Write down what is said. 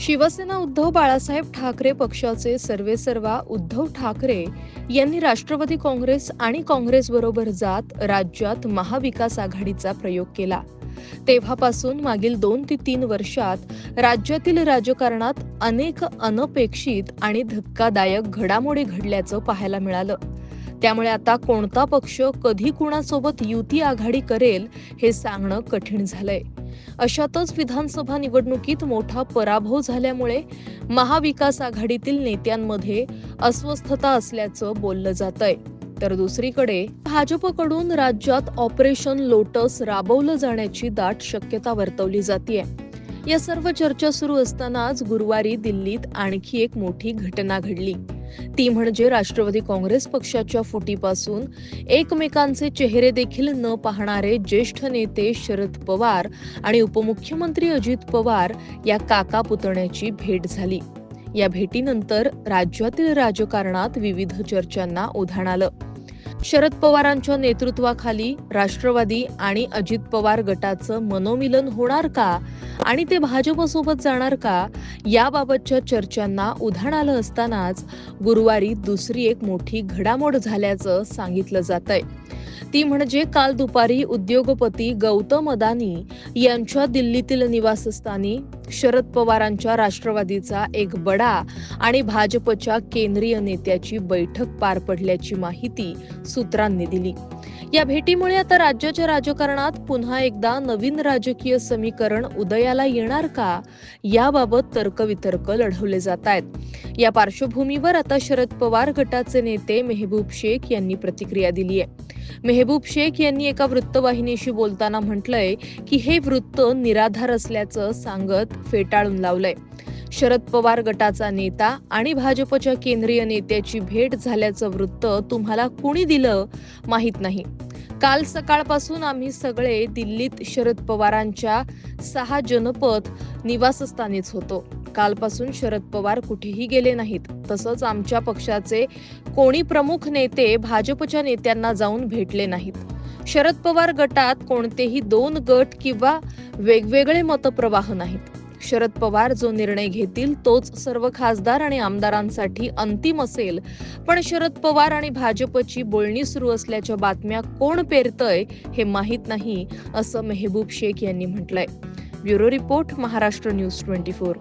शिवसेना उद्धव बाळासाहेब ठाकरे पक्षाचे सर्वेसर्वा उद्धव ठाकरे यांनी राष्ट्रवादी काँग्रेस आणि काँग्रेस बरोबर जात राज्यात महाविकास आघाडीचा प्रयोग केला. तेव्हापासून मागील दोन ते तीन वर्षात राज्यातील राजकारणात अनेक अनपेक्षित आणि धक्कादायक घडामोडी घडल्याचं पाहायला मिळालं. त्यामुळे आता कोणता पक्ष कधी कुणासोबत युती आघाडी करेल हे सांगणं कठीण झालंय. अशातच विधानसभा निवडणुकीत मोठा पराभव झाल्यामुळे महाविकास आघाडीतील नेत्यांमध्ये अस्वस्थता असल्याचं बोललं जात आहे तर दुसरीकडे भाजपकडून राज्यात ऑपरेशन लोटस राबवलं जाण्याची दाट शक्यता वर्तवली जाते या सर्व चर्चा सुरू असतानाच गुरुवारी दिल्लीत आणखी एक मोठी घटना घडली. ती म्हणजे राष्ट्रवादी काँग्रेस पक्षाच्या फुटीपासून. एकमेकांचे चेहरे देखील न पाहणारे ज्येष्ठ नेते शरद पवार आणि उपमुख्यमंत्री अजित पवार या काका पुतण्याची भेट झाली. या भेटीनंतर राज्यातील राजकारणात विविध चर्चांना उधाण आलं. शरद पवारांच्या नेतृत्वाखाली राष्ट्रवादी आणि अजित पवार गटाचं मनोमिलन होणार का? आणि ते भाजपसोबत जाणार का? याबाबतच्या चर्चांना उधाण आलं असतानाच गुरुवारी दुसरी एक मोठी घडामोड झाल्याचं सांगितलं जात आहे ती म्हणजे काल दुपारी उद्योगपती गौतम अदानी यांच्या दिल्लीतील निवासस्थानी शरद पवारांच्या राष्ट्रवादीचा एक बडा आणि भाजपच्या केंद्रीय नेत्याची बैठक पार पडल्याची माहिती सूत्रांनी दिली. या भेटीमुळे आता राज्याच्या राजकारणात पुन्हा एकदा नवीन राजकीय समीकरण उदयाला येणार का? याबाबत तर्कवितर्क लढवले जात आहेत. या पार्श्वभूमीवर आता शरद पवार गटाचे नेते मेहबूब शेख यांनी प्रतिक्रिया दिली आहे मेहबूब शेख यांनी एका वृत्तवाहिनीशी बोलताना म्हटलंय की हे वृत्त निराधार असल्याचं सांगत फेटाळून लावलंय. शरद पवार गटाचा नेता आणि भाजपच्या केंद्रीय नेत्याची भेट झाल्याचं वृत्त तुम्हाला कुणी दिलं माहीत नाही. काल सकाळपासून आम्ही सगळे दिल्लीत शरद पवारांच्या सहा जनपद निवासस्थानीच होतो. कालपासून शरद पवार कुठेही गेले नाहीत. तसंच आमच्या पक्षाचे कोणी प्रमुख नेते भाजपच्या नेत्यांना जाऊन भेटले नाहीत. शरद पवार गटात कोणतेही दोन गट किंवा वेगवेगळे मतप्रवाह नाहीत. शरद पवार जो निर्णय घेतील तोच सर्व खासदार आणि आमदारांसाठी अंतिम असेल. पण शरद पवार आणि भाजपची बोलणी सुरू असल्याच्या बातम्या कोण पेरतय हे माहीत नाही असं मेहबूब शेख यांनी म्हटलंय. Bureau report Maharashtra news twenty four.